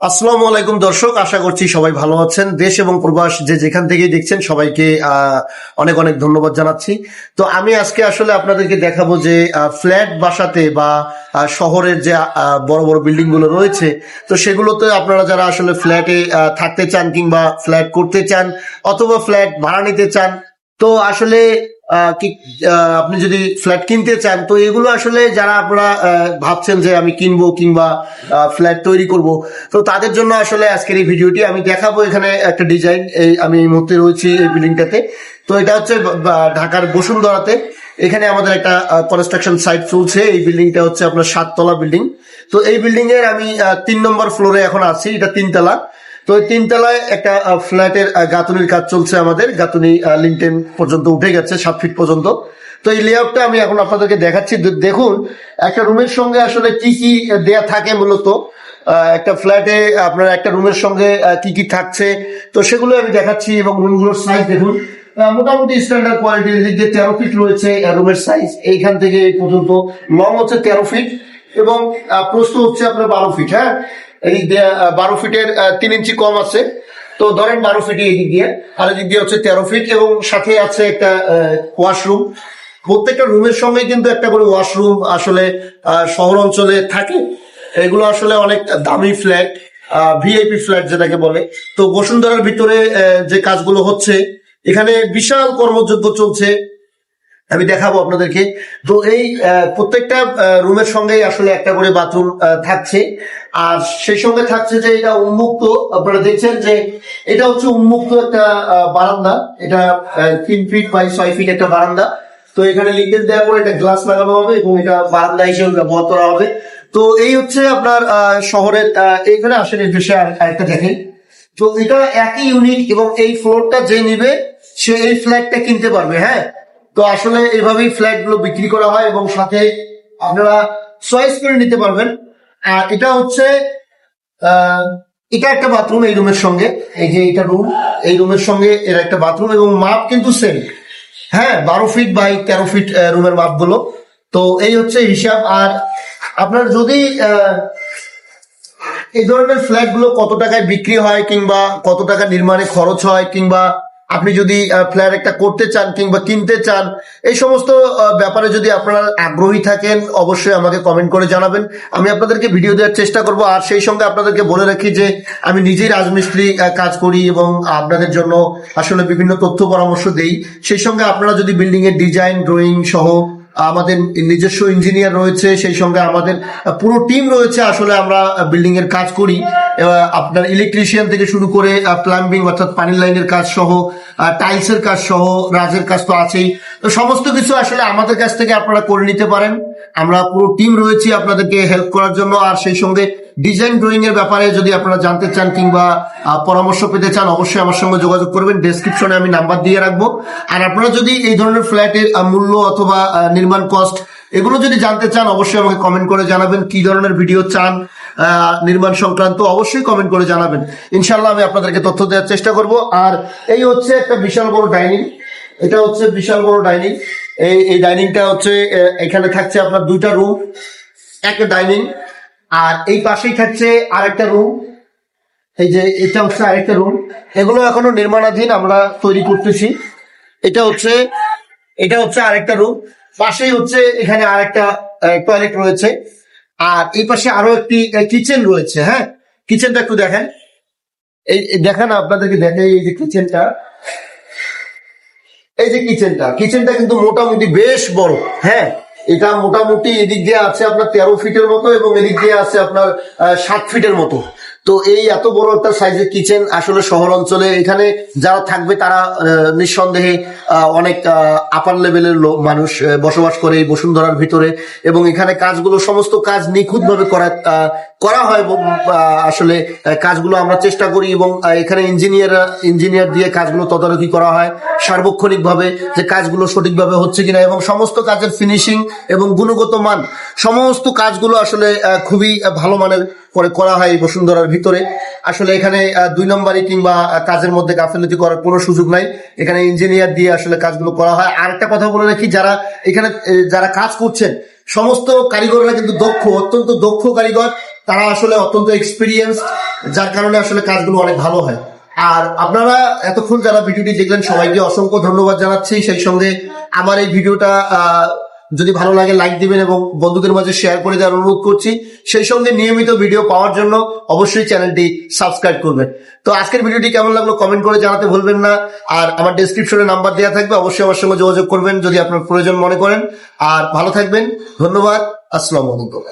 আসসালামু আলাইকুম দর্শক, আশা করছি সবাই ভালো আছেন। দেশ এবং প্রবাস যে যেখান থেকেই দেখছেন সবাইকে অনেক অনেক ধন্যবাদ জানাচ্ছি। তো আমি আজকে আসলে আপনাদেরকে দেখাবো যে ফ্ল্যাট বাসাতে বা শহরের যে বড় বড় বিল্ডিংগুলো রয়েছে, তো সেগুলোতে আপনারা যারা আসলে ফ্ল্যাটে থাকতে চান কিংবা ফ্ল্যাট করতে চান অথবা ফ্ল্যাট ভাড়া নিতে চান তো আসলে কি আপনি যদি ফ্ল্যাট কিনতে চান, তো এগুলো আসলে যারা আপনারা ভাবছেন যে আমি কিনবো কিংবা ফ্ল্যাট তৈরি করব, তো তাদের জন্য আসলে আজকের এই ভিডিওটি আমি দেখাবো এখানে একটা ডিজাইন এই, আমি এই মুহূর্তে রয়েছি এই বিল্ডিংটাতে তো এটা হচ্ছে ঢাকার বসুন্ধরাতে। এখানে আমাদের একটা কনস্ট্রাকশন সাইট চলছে, এই বিল্ডিংটা হচ্ছে আপনার সাততলা বিল্ডিং তো এই বিল্ডিং এর আমি তিন নম্বর ফ্লোরে এখন আছি, এটা তিনতলা। তো তিনতলায় একটা ফ্ল্যাটের গাঁথুনির কাজ চলছে আমাদের। গাঁথুনি লিঙ্কটেন পর্যন্ত উঠে গেছে, সাত ফিট পর্যন্ত। তো এই লেআউটটা আমি এখন আপনাদেরকে দেখাচ্ছি। দেখুন, একটা রুমের সঙ্গে আসলে কি কি দেয়া থাকে মূলত। একটা ফ্ল্যাটে আপনার একটা রুমের সঙ্গে কি কি থাকছে। তো সেগুলো আমি দেখাচ্ছি এবং রুমগুলোর সাইজ দেখুন। মোটামুটি স্ট্যান্ডার্ড কোয়ালিটির দিক দিয়ে তেরো ফিট রয়েছে রুমের সাইজ এইখান থেকে এই পর্যন্ত লং হচ্ছে তেরো ফিট এবং প্রস্থ হচ্ছে আপনার বারো ফিট হ্যাঁ? এই বারো ফিটের তিন ইঞ্চি কম আছে। তো ধরেন বারো ফিট এদিক দিয়ে। আর এদিক দিয়ে হচ্ছে তেরো ফিট এবং সাথে আছে একটা ওয়াশরুম প্রত্যেকটা রুমের সঙ্গে কিন্তু একটা করে ওয়াশরুম আসলে শহর অঞ্চলে থাকে। এগুলো আসলে অনেক দামি ফ্ল্যাট ভিআইপি ফ্ল্যাট যেটাকে বলে। তো বসুন্ধরার ভিতরে যে কাজগুলো হচ্ছে, এখানে বিশাল কর্মযজ্ঞ চলছে। আমি দেখাবো আপনাদেরকে। তো এই প্রত্যেকটা রুমের সঙ্গেই আসলে একটা করে বাথরুম থাকছে। আর সেই সঙ্গে থাকছে যে এটা উন্মুক্ত। আপনারা দেখছেন যে এটা হচ্ছে উন্মুক্ত একটা বারান্দা। এটা তিন ফিট বাই ছয় ফিট একটা বারান্দা। তো এখানে লিকেজ দেওয়ার পরে একটা গ্লাস লাগানো হবে এবং এটা বারান্দা হিসেবে ব্যবহার করা হবে। তো এই হচ্ছে আপনার শহরের এইখানে আসেন এই দেশে আর একটা দেখেন। তো এটা একই ইউনিট এবং এই ফ্লোরটা যে নিবে, সে এই ফ্ল্যাটটা কিনতে পারবে হ্যাঁ? তো আসলে এইভাবেই ফ্ল্যাটগুলো বিক্রি করা হয় এবং সাথে আপনারা চয়েস করে নিতে পারবেন। আর এটা হচ্ছে এটা একটা বাথরুম এই রুমের সঙ্গে। এই যে এটা রুম এই রুমের সঙ্গে এর একটা বাথরুম এবং মাপ কিন্তু সেম হ্যাঁ বারো ফিট বাই তেরো ফিট রুমের মাপগুলো। তো এই হচ্ছে হিসাব। আর আপনার যদি এই ধরনের ফ্ল্যাটগুলো কত টাকায় বিক্রি হয় কিংবা কত টাকা নির্মাণে খরচ হয় কিংবা আপনি যদি ফ্ল্যাট একটা করতে চান কিংবা কিনতে চান, এই সমস্ত ব্যাপারে যদি আপনারা আগ্রহী থাকেন, অবশ্যই আমাকে কমেন্ট করে জানাবেন। আমি আপনাদেরকে ভিডিও দেওয়ার চেষ্টা করব। আর সেই সঙ্গে আপনাদেরকে বলে রাখি যে, আমি নিজেই রাজমিস্ত্রি কাজ করি এবং আপনাদের জন্য আসলে বিভিন্ন তথ্য পরামর্শ দেই। সেই সঙ্গে আপনারা যদি বিল্ডিং এর ডিজাইন ড্রয়িং সহ আমাদের নিজস্ব ইঞ্জিনিয়ার রয়েছে, সেই সঙ্গে আমাদের পুরো টিম রয়েছে। আসলে আমরা বিল্ডিং এর কাজ করি। আপনার ইলেকট্রিশিয়ান থেকে শুরু করে প্লাম্বিং অর্থাৎ পানির লাইনের কাজ সহ টাইলসের কাজ সহ রাজের কাজ তো আছেই। তো সমস্ত কিছু আসলে আমাদের কাছ থেকে আপনারা করে নিতে পারেন। আমরা পুরো টিম রয়েছি আপনাদেরকে হেল্প করার জন্য। আর সেই সঙ্গে ডিজাইন ড্রয়িং এর ব্যাপারে যদি আপনারা জানতে চান কিংবা পরামর্শ পেতে চান, অবশ্যই আমার সঙ্গে যোগাযোগ করবেন। ডেসক্রিপশনে আমি নাম্বার দিয়ে রাখব। আর আপনারা যদি এই ধরনের ফ্ল্যাটের মূল্য অথবা নির্মাণ কস্ট এগুলো যদি জানতে চান, অবশ্যই আমাকে কমেন্ট করে জানাবেন। কি ধরনের ভিডিও চান নির্মাণ সংক্রান্ত অবশ্যই কমেন্ট করে জানাবেন। ইনশাল্লাহ আমি আপনাদেরকে তথ্য দেওয়ার চেষ্টা করব। আর এই হচ্ছে একটা বিশাল বড় ডাইনিং এটা হচ্ছে বিশাল বড় ডাইনিং এই এই ডাইনিংটা হচ্ছে এখানে থাকছে আপনার দুইটা রুম একটা ডাইনিং আর এই পাশেই থাকছে আরেকটা রুম এই যে, এটা হচ্ছে আরেকটা রুম এগুলো এখনও নির্মাণাধীন, আমরা তৈরি করতেছি। এটা হচ্ছে এটা হচ্ছে আরেকটা রুম পাশেই হচ্ছে এখানে আরেকটা টয়লেট রয়েছে। আর এই পাশে আরও একটি কিচেন রয়েছে হ্যাঁ? কিচেনটা একটু দেখেন। এই দেখেন আপনাদেরকে দেখে এই যে কিচেনটা এই যে কিচেনটা কিচেনটা কিন্তু মোটামুটি বেশ বড় হ্যাঁ? এটা মোটামুটি এদিক দিয়ে আছে আপনার তেরো ফিটের মতো এবং এদিক দিয়ে আছে আপনার সাত ফিটের মতো। তো এই এত বড় একটা সাইজের কিচেন আসলে শহর অঞ্চলে এখানে যারা থাকবে তারা নিঃসন্দেহে অনেক আপার লেভেলের মানুষ বসবাস করে এই বসুন্ধরার ভিতরে এবং এখানে কাজগুলো, সমস্ত কাজ নিখুঁত ভাবে করা হয় আসলে কাজগুলো আমরা চেষ্টা করি এবং এখানে ইঞ্জিনিয়ার ইঞ্জিনিয়ার দিয়ে কাজগুলো তদারকি করা হয় সার্বক্ষণিক ভাবে যে কাজগুলো সঠিকভাবে হচ্ছে কিনা এবং সমস্ত কাজের ফিনিশিং এবং গুণগত মান, সমস্ত কাজগুলো আসলে খুবই ভালো মানের করে করা হয় বসুন্ধরার ভিতরে। আসলে এখানে দুই নম্বরই কিংবা কাজের মধ্যে গাফিলতি করার কোনো সুযোগ নাই। এখানে ইঞ্জিনিয়ার দিয়ে আসলে কাজগুলো করা হয়। আর একটা কথা বলে রাখি, যারা এখানে যারা কাজ করছেন, সমস্ত কারিগররা কিন্তু দক্ষ, অত্যন্ত দক্ষ কারিগর। তারা আসলে অত্যন্ত এক্সপিরিয়েন্স যার কারণে আসলে কাজগুলো অনেক ভালো হয়। আর আপনারা এতক্ষণ যারা ভিডিওটি দেখলেন, সবাইকে অসংখ্য ধন্যবাদ জানাচ্ছি। সেই সঙ্গে আমার এই ভিডিওটা যদি ভালো লাগে লাইক দিবেন এবং বন্ধুদের মাঝে শেয়ার করে দেওয়ার অনুরোধ করছি। সেই সঙ্গে নিয়মিত ভিডিও পাওয়ার জন্য অবশ্যই চ্যানেলটি সাবস্ক্রাইব করবেন। তো আজকের ভিডিওটি কেমন লাগল কমেন্ট করে জানাতে ভুলবেন না। আর আমার ডেসক্রিপশনে নাম্বার দেওয়া থাকবে, অবশ্যই আমার সঙ্গে যোগাযোগ করবেন যদি আপনার প্রয়োজন মনে করেন। আর ভালো থাকবেন, ধন্যবাদ, আসসালামু আলাইকুম।